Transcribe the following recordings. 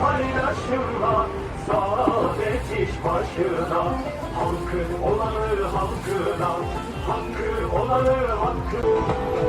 paylaşırlar Saadet iş başına. Hakkı olanı hakkına Hakkı olanı hakkına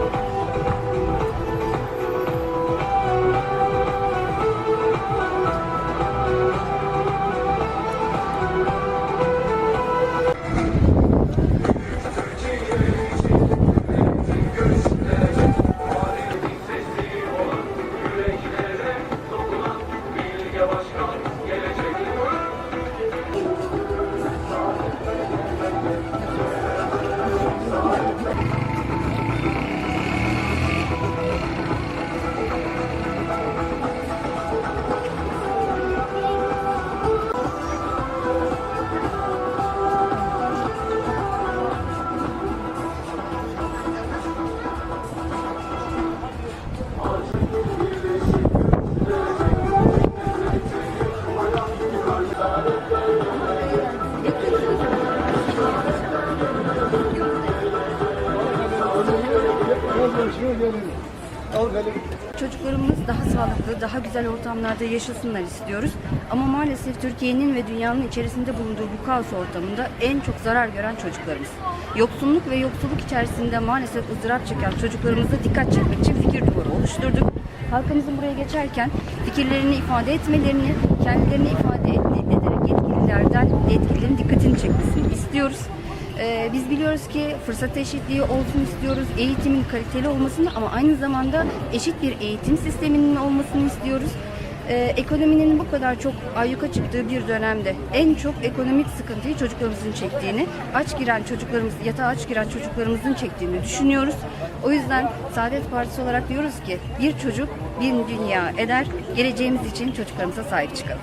Çocuklarımız daha sağlıklı, daha güzel ortamlarda yaşasınlar istiyoruz. Ama maalesef Türkiye'nin ve dünyanın içerisinde bulunduğu bu kaos ortamında en çok zarar gören çocuklarımız. Yoksulluk ve yoksulluk içerisinde maalesef ızdırap çeken çocuklarımıza dikkat çekmek için fikir duvarı oluşturduk. Halkımızın buraya geçerken fikirlerini ifade etmelerini, kendilerini ifade ederek yetkililerden yetkililerin dikkatini çekmesini istiyoruz. Ee, biz biliyoruz ki fırsat eşitliği olsun istiyoruz, eğitimin kaliteli olmasını ama aynı zamanda eşit bir eğitim sisteminin olmasını istiyoruz. Ee, ekonominin bu kadar çok ayyuka çıktığı bir dönemde en çok ekonomik sıkıntıyı çocuklarımızın çektiğini, aç giren çocuklarımız, yatağa aç giren çocuklarımızın çektiğini düşünüyoruz. O yüzden Saadet Partisi olarak diyoruz ki bir çocuk bir dünya eder, geleceğimiz için çocuklarımıza sahip çıkalım.